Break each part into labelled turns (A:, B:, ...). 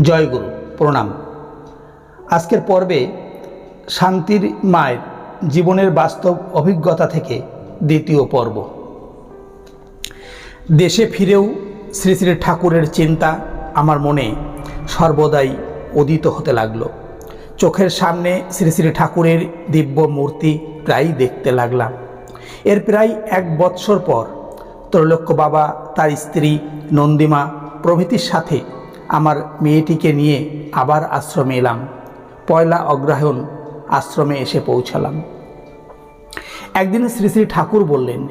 A: জয়গুরু প্রণাম। আজকের পর্বে শান্তির মায়ের জীবনের বাস্তব অভিজ্ঞতা থেকে দ্বিতীয় পর্ব। দেশে ফিরেও শ্রী শ্রী ঠাকুরের চিন্তা আমার মনে সর্বদাই উদিত হতে লাগল। চোখের সামনে শ্রী শ্রী ঠাকুরের দিব্য মূর্তি প্রায়ই দেখতে লাগলাম। এর প্রায় এক বৎসর পর ত্রৈলোক্য বাবা, তার স্ত্রী নন্দিমা প্রভৃতির সাথে আমার মেয়েটিকে নিয়ে আবার আশ্রমে এলাম। পয়লা অগ্রহায়ণ আশ্রমে এসে পৌঁছালাম। একদিন শ্রী শ্রী ঠাকুর বললেন,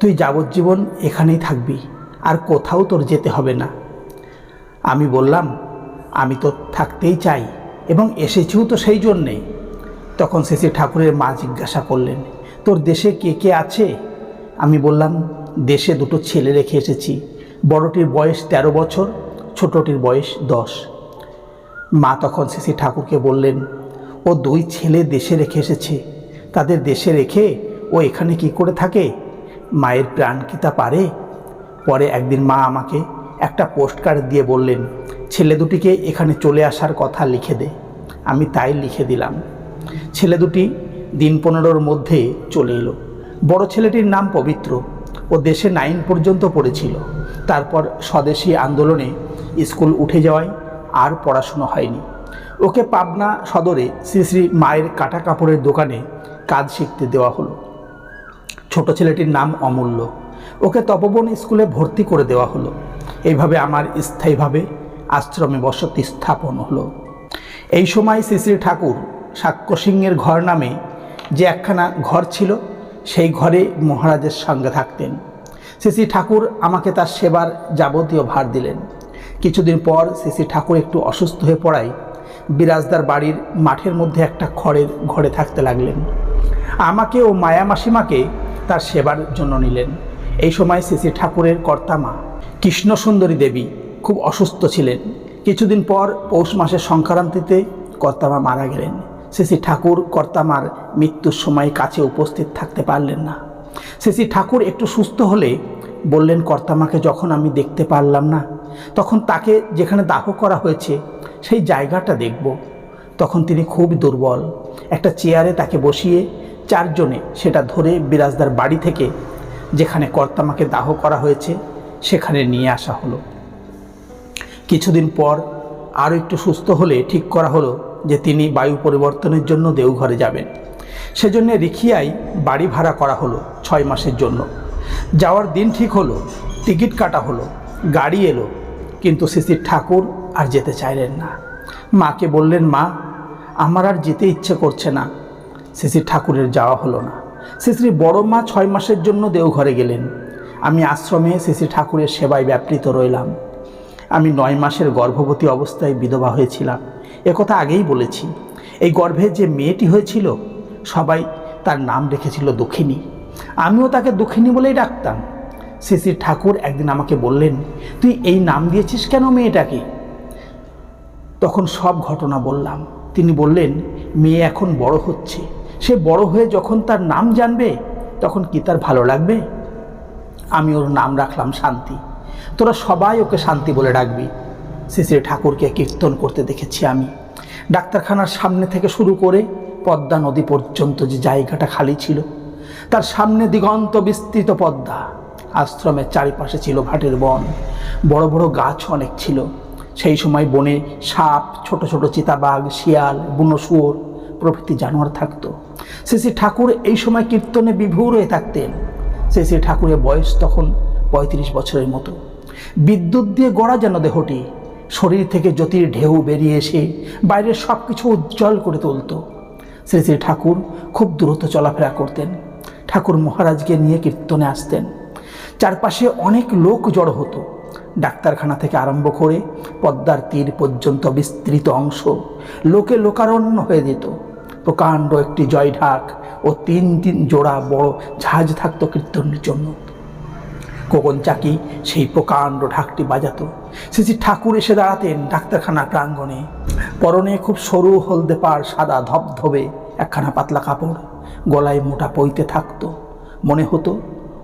A: তুই যাবজ্জীবন এখানেই থাকবি, আর কোথাও তোর যেতে হবে না। আমি বললাম, আমি তো থাকতেই চাই এবং এসেছিও তো সেই জন্যেই তখন শ্রী শ্রী ঠাকুরের মা জিজ্ঞাসা করলেন, তোর দেশে কে কে আছে? আমি বললাম, দেশে দুটো ছেলে রেখে এসেছি। বড়টির বয়স ১৩ বছর ছোটটির বয়স দশ। মা তখন শ্রী ঠাকুরকে বললেন, ও দুই ছেলে দেশে রেখে এসেছে। তাদের দেশে রেখে ও এখানে কি করে থাকে? মায়ের প্রাণ কি তা পারে? পরে একদিন মা আমাকে একটা পোস্ট কার্ড দিয়ে বললেন, ছেলে দুটিকে এখানে চলে আসার কথা লিখে দে। আমি তাই লিখে দিলাম। ছেলে দুটি দিন পনেরোর মধ্যে চলে এলো। বড় ছেলেটির নাম পবিত্র। ও দেশে নাইন পর্যন্ত পড়েছিল। তারপর স্বদেশী আন্দোলনে স্কুল উঠে যাওয়ায় আর পড়াশুনো হয়নি। ওকে পাবনা সদরে শ্রী শ্রী মায়ের কাটা কাপড়ের দোকানে কাজ শিখতে দেওয়া হলো। ছোট ছেলেটির নাম অমূল্য। ওকে তপবন স্কুলে ভর্তি করে দেওয়া হলো। এইভাবে আমার স্থায়ীভাবে আশ্রমে বসতি স্থাপন হলো। এই সময় শ্রী শ্রী ঠাকুর সাক্ষ্য সিংহের ঘর নামে যে একখানা ঘর ছিল, সেই ঘরে মহারাজের সঙ্গে থাকতেন। শ্রী শ্রী ঠাকুর আমাকে তার সেবার যাবতীয় ভার দিলেন। কিছুদিন পর শ্রী ঠাকুর একটু অসুস্থ হয়ে পড়ায় বিরাজদার বাড়ির মাঠের মধ্যে একটা খড়ের ঘরে থাকতে লাগলেন। আমাকে ও মায়া মাসিমাকে তার সেবার জন্য নিলেন। এই সময় শ্রী ঠাকুরের কর্তামা কৃষ্ণ সুন্দরী দেবী, খুব অসুস্থ ছিলেন। কিছুদিন পর পৌষ মাসের সংক্রান্তিতে কর্তামা মারা গেলেন। শ্রী ঠাকুর কর্তামার মৃত্যুর সময় কাছে উপস্থিত থাকতে পারলেন না। শ্রী ঠাকুর একটু সুস্থ হলে বললেন কর্তামাকে যখন আমি দেখতে পারলাম না তখন তাকে যেখানে দাহ করা হয়েছে, সেই জায়গাটা দেখব। তখন তিনি খুব দুর্বল। একটা চেয়ারে তাকে বসিয়ে চারজনে সেটা ধরে বিরাজদার বাড়ি থেকে, যেখানে কর্তামাকে দাহ করা হয়েছে, সেখানে নিয়ে আসা হলো। কিছুদিন পর আরও একটু সুস্থ হলে ঠিক করা হলো যে তিনি বায়ু পরিবর্তনের জন্য দেওঘরে যাবেন। সেজন্য রিখিয়ায় বাড়ি ভাড়া করা হলো ছয় মাসের জন্য। যাওয়ার দিন ঠিক হলো, টিকিট কাটা হলো। গাড়ি এলো, কিন্তু শিশির ঠাকুর আর যেতে চাইলেন না। মাকে বললেন, মা, আমার আর যেতে ইচ্ছে করছে না। শিশির ঠাকুরের যাওয়া হলো না। শিশির বড় মা ছয় মাসের জন্য দেওঘরে গেলেন। আমি আশ্রমে শিশি ঠাকুরের সেবায় ব্যাপৃত রইলাম। আমি নয় মাসের গর্ভবতী অবস্থায় বিধবা হয়েছিলাম। একথা আগেই বলেছি। এই গর্ভে যে মেয়েটি হয়েছিল, সবাই তার নাম রেখেছিল দক্ষিণী আমিও তাকে দক্ষিণী বলেই ডাকতাম। শিশির ঠাকুর একদিন আমাকে বললেন, তুই এই নাম দিয়েছিস কেন মেয়েটাকে? তখন সব ঘটনা বললাম। তিনি বললেন, মেয়ে এখন বড় হচ্ছে। সে বড় হয়ে যখন তার নাম জানবে, তখন কি তার ভালো লাগবে? আমি ওর নাম রাখলাম শান্তি। তোরা সবাই ওকে শান্তি বলে ডাকবি। শিশির ঠাকুরকে কীর্তন করতে দেখেছি আমি। ডাক্তারখানার সামনে থেকে শুরু করে পদ্মা নদী পর্যন্ত যে জায়গাটা খালি ছিল, তার সামনে দিগন্ত বিস্তৃত পদ্মা। আশ্রমের চারিপাশে ছিল ভাটের বন। বড় বড় গাছ অনেক ছিল। সেই সময় বনে সাপ, ছোট ছোট চিতাবাঘ, শিয়াল, বুনো শুয়োর প্রভৃতি জানোয়ার থাকত। শ্রী ঠাকুর এই সময় কীর্তনে বিভোর হয়ে থাকতেন। শ্রী শ্রী ঠাকুরের বয়স তখন পঁয়ত্রিশ বছরের মতো। বিদ্যুৎ দিয়ে গড়া যেন দেহটি, শরীর থেকে জ্যোতির ঢেউ বেরিয়ে এসে বাইরের সব কিছু উজ্জ্বল করে তুলত। শ্রী শ্রী ঠাকুর খুব দ্রুত চলাফেরা করতেন। ঠাকুর মহারাজকে নিয়ে কীর্তনে আসতেন। চারপাশে অনেক লোক জড়ো হতো। ডাক্তারখানা থেকে আরম্ভ করে পদ্মার তীর পর্যন্ত বিস্তৃত অংশ লোকে লোকারণ্য হয়ে যেত। প্রকাণ্ড একটি জয়ঢাক ও তিন তিন জোড়া বড় ঝাঁজ থাকতো কীর্তনের জন্য। কোকন চাকি সেই প্রকাণ্ড ঢাকটি বাজাতো। শ্রী ঠাকুর এসে দাঁড়াতেন ডাক্তারখানা প্রাঙ্গণে। পরনে খুব সরু হলদে পাড় সাদা ধবধবে একখানা পাতলা কাপড়। গলায় মোটা পইতে থাকতো। মনে হতো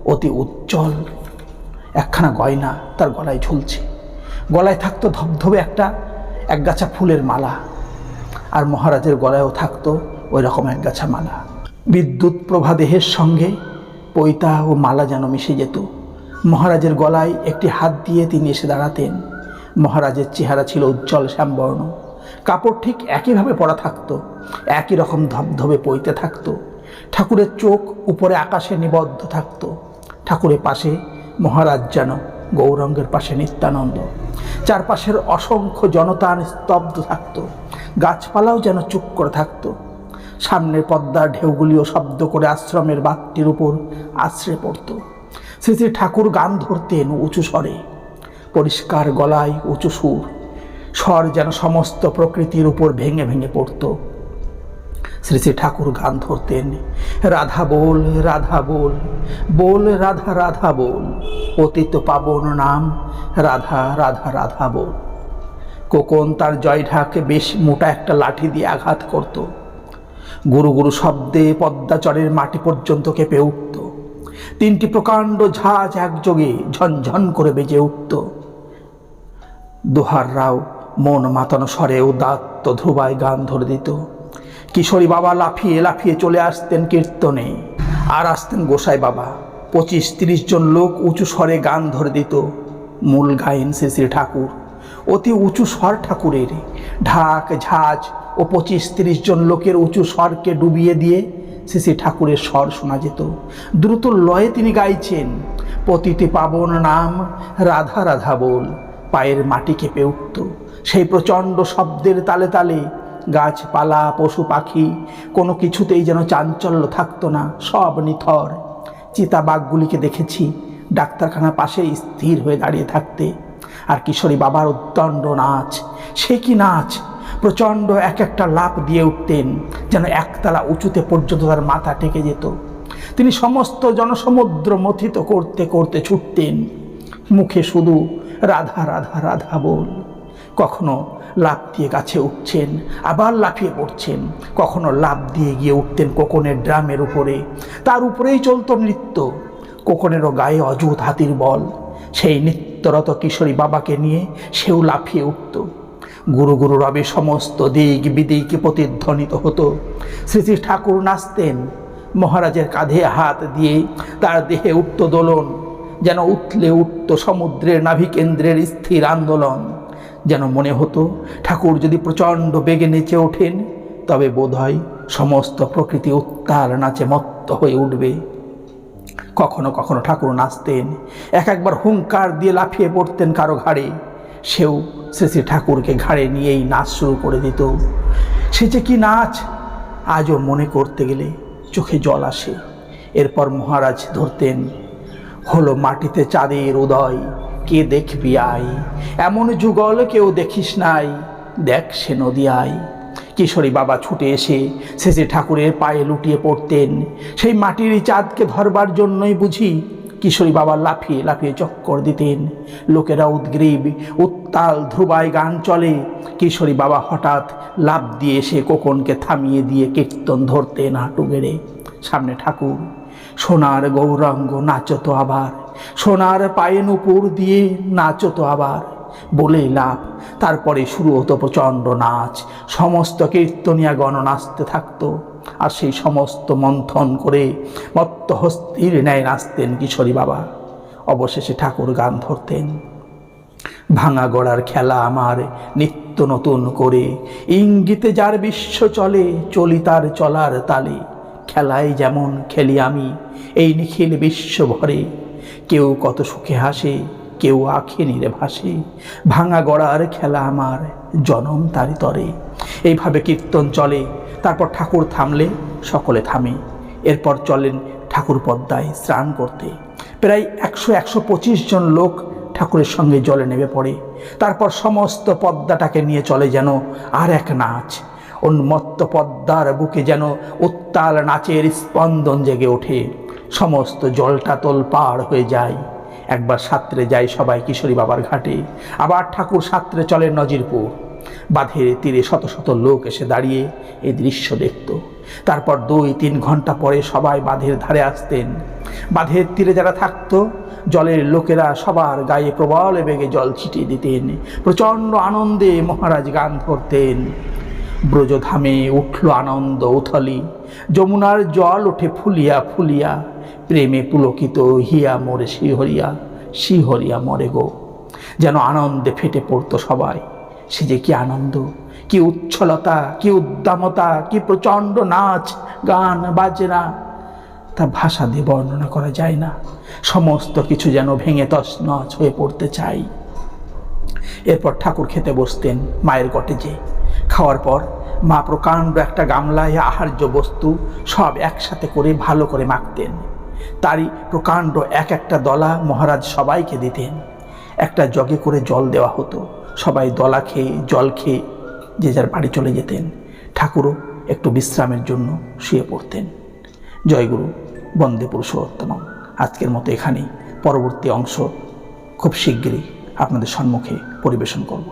A: অতি উজ্জ্বল। একখানা গয়না তার গলায় ঝুলছে। গলায় থাকতো ধবধবে একটা একগাছা ফুলের মালা। আর মহারাজের গলায়ও থাকতো ওই রকম একগাছা মালা। বিদ্যুৎ প্রভা দেহের সঙ্গে পৈতা ও মালা যেন মিশে যেত। মহারাজের গলায় একটি হাত দিয়ে তিনি এসে দাঁড়াতেন। মহারাজের চেহারা ছিল উজ্জ্বল শ্যামবর্ণ। কাপড় ঠিক একইভাবে পরা থাকতো। একই রকম ধবধবে পইতে থাকতো। ঠাকুরের চোখ উপরে আকাশে নিবদ্ধ থাকতো। ঠাকুরের পাশে, মহারাজ যেন গৌরঙ্গের পাশে নিত্যানন্দ। চারপাশের অসংখ্য জনতা স্তব্ধ থাকতো, গাছপালাও যেন চুপ করে থাকতো। সামনের পদ্মার ঢেউগুলিও শব্দ করে আশ্রমের বাতটির উপর আশ্রে পড়ত। শ্রী শ্রী ঠাকুর গান ধরতেন উঁচু স্বরে, পরিষ্কার গলায় উঁচু সুর। স্বর যেন সমস্ত প্রকৃতির উপর ভেঙে ভেঙে পড়ত। শ্রী শ্রী ঠাকুর গান ধরতেন। রাধা বল রাধা বল বল, রাধা রাধা বল পতিত পাবন নাম, রাধা রাধা রাধা বল। কোকন তার জয়ঢাকে বেশ মোটা একটা লাঠি দিয়ে আঘাত করত। গুরু গুরু শব্দে পদ্মাচরের মাটি পর্যন্ত কেঁপে উঠত। তিনটি প্রকাণ্ড ঝাঁজ একযোগে ঝনঝন করে বেজে উঠত। দোহাররাও মন মাতানো স্বরে উদাত্ত ধ্রুবায় গান ধরে দিত। কিশোরী বাবা লাফিয়ে লাফিয়ে চলে আসতেন কীর্তনে। আর আসতেন গোসাই বাবা। পঁচিশ তিরিশ জন লোক উঁচু স্বরে গান ধরে দিত। মূল গায়েন শ্রী শ্রী ঠাকুর। অতি উঁচু স্বর ঠাকুরের। ঢাক, ঝাঁজ ও পঁচিশ তিরিশ জন লোকের উঁচু স্বরকে ডুবিয়ে দিয়ে শ্রী শ্রী ঠাকুরের স্বর শোনা যেত। দ্রুত লয়ে তিনি গাইছেন পতিতে পাবন নাম রাধা রাধা বল। পায়ের মাটি কেঁপে উঠত। সেই প্রচণ্ড শব্দের তালে তালে গাছপালা, পশু পাখি, কোনো কিছুতেই যেন চাঞ্চল্য থাকতো না, সব নিথর। চিতাবাঘগুলিকে দেখেছি ডাক্তারখানার পাশে স্থির হয়ে দাঁড়িয়ে থাকতে। আর কিশোরী বাবার উদ্দণ্ড নাচ, সে কি নাচ? প্রচণ্ড এক একটা লাভ দিয়ে উঠতেন, যেন একতলা উঁচুতে পর্যন্ত তার মাথা টেকে যেত। তিনি সমস্ত জনসমুদ্র মথিত করতে করতে ছুটতেন। মুখে শুধু রাধা রাধা রাধা বল। কখনো লাভ দিয়ে গাছে উঠছেন, আবার লাফিয়ে পড়ছেন। কখনো লাভ দিয়ে গিয়ে উঠতেন কোকনের ড্রামের উপরে। তার উপরেই চলতো নৃত্য। কোকনেরও গায়ে অযুত হাতির বল। সেই নিত্যরত কিশোরী বাবাকে নিয়ে সেও লাফিয়ে উঠত। গুরু গুরু রবে সমস্ত দিক বিদিক প্রতিধ্বনিত হতো। শ্রী শ্রী ঠাকুর নাচতেন। মহারাজের কাঁধে হাত দিয়ে তার দেহে উঠত দোলন, যেন উঠলে উঠত সমুদ্রের নাভিকেন্দ্রের স্থির আন্দোলন। যেন মনে হতো, ঠাকুর যদি প্রচণ্ড বেগে নেচে ওঠেন, তবে বোধহয় সমস্ত প্রকৃতি উত্তাল নাচে মত্ত হয়ে উঠবে। কখনো কখনো ঠাকুর নাচতেন, এক একবার হুঙ্কার দিয়ে লাফিয়ে পড়তেন কারও ঘাড়ে। সেও শ্রী শ্রী ঠাকুরকে ঘাড়ে নিয়েই নাচ শুরু করে দিত। সে যে কি নাচ, আজও মনে করতে গেলে চোখে জল আসে। এরপর মহারাজ ধরতেন, হলো মাটিতে চাঁদের উদয় কে দেখবি আই? এমন যুগল কেউ দেখিস নাই। দেখ সে নদী আয় কিশোরী বাবা ছুটে এসে শেষে ঠাকুরের পায়ে লুটিয়ে পড়তেন। সেই মাটির চাঁদকে ধরবার জন্যই বুঝি কিশোরী বাবা লাফিয়ে লাফিয়ে চক্কর দিতেন। লোকেরা উদ্গ্রীব, উত্তাল ধ্রুবায় গান চলে। কিশোরী বাবা হঠাৎ লাভ দিয়ে এসে কোকনকে থামিয়ে দিয়ে কীর্তন ধরতেন হাঁটু গেড়ে। সামনে ঠাকুর, সোনার গৌরাঙ্গ নাচতো আবার। সোনার পায়ে নুপুর দিয়ে নাচতো আবার। বলেই লাভ তারপরে শুরু হতো প্রচণ্ড নাচ। সমস্ত কীর্তনিয়া গণ নাচতে থাকতো, আর সেই সমস্ত মন্থন করে মত্ত হস্তির ন্যায় নাচতেন কিশোরী বাবা। অবশেষে ঠাকুর গান ধরতেন। ভাঙা গড়ার খেলা আমার নিত্য নতুন করে। ইঙ্গিতে যার বিশ্ব চলে, চলি তার চলার তালে। খেলায় যেমন খেলি আমি, এই নিখিল বিশ্ব ভরে কেউ কত সুখে হাসে, কেউ আখে নিরে ভাসে। ভাঙা গড়ার খেলা আমার, জনম তারি তরে। এইভাবে কীর্তন চলে, তারপর ঠাকুর থামলে সকলে থামে। এরপর চলেন ঠাকুর পদ্মায় স্নান করতে। প্রায় একশো একশো পঁচিশ জন লোক ঠাকুরের সঙ্গে জলে নেমে পড়ে। তারপর সমস্ত পদ্মাটাকে নিয়ে চলে যেন আর এক নাচ। উন্মত্ত পদ্মার বুকে যেন উত্তাল নাচের স্পন্দন জেগে ওঠে। সমস্ত জলটা তোল পার হয়ে যায়। একবার সাঁতরে যায় সবাই কিশোরী বাবার ঘাটে, আবার ঠাকুর সাঁতরে চলে নজিরপুর। বাঁধের তীরে শত শত লোক এসে দাঁড়িয়ে এই দৃশ্য দেখত। তারপর দুই তিন ঘণ্টা পরে সবাই বাঁধের ধারে আসতেন। বাঁধের তীরে যারা থাকতো, জলের লোকেরা সবার গায়ে প্রবল বেগে জল ছিটিয়ে দিতেন। প্রচণ্ড আনন্দে মহারাজ গান ধরতেন। ব্রজধামে উঠল আনন্দ উথলি, যমুনার জল ওঠে ফুলিয়া ফুলিয়া, প্রেমে পুলকিত হিয়া মরে শিহরিয়া শিহরিয়া মরে গো। যেন আনন্দে ফেটে পড়তো সবাই, সে যে কি আনন্দ, কি উচ্ছলতা, কি উদ্দামতা, কি প্রচণ্ড নাচ, গান, বাজনা, তা ভাষা দিয়ে বর্ণনা করা যায় না। সমস্ত কিছু যেন ভেঙে তছনছ হয়ে পড়তে চাই। এরপর ঠাকুর খেতে বসতেন মায়ের কটেজে। খাওয়ার পর মা প্রকাণ্ড একটা গামলায় আহার্য বস্তু সব একসাথে করে ভালো করে মাখতেন। তারই প্রকাণ্ড এক একটা দলা মহারাজ সবাইকে দিতেন। একটা জগে করে জল দেওয়া হতো। সবাই দলা খেয়ে, জল খেয়ে যে যার বাড়ি চলে যেতেন। ঠাকুরও একটু বিশ্রামের জন্য শুয়ে পড়তেন। জয়গুরু বন্দে পুরুষোত্তম আজকের মতো এখানেই। পরবর্তী অংশ খুব শিগগিরই আপনাদের সম্মুখে পরিবেশন করব।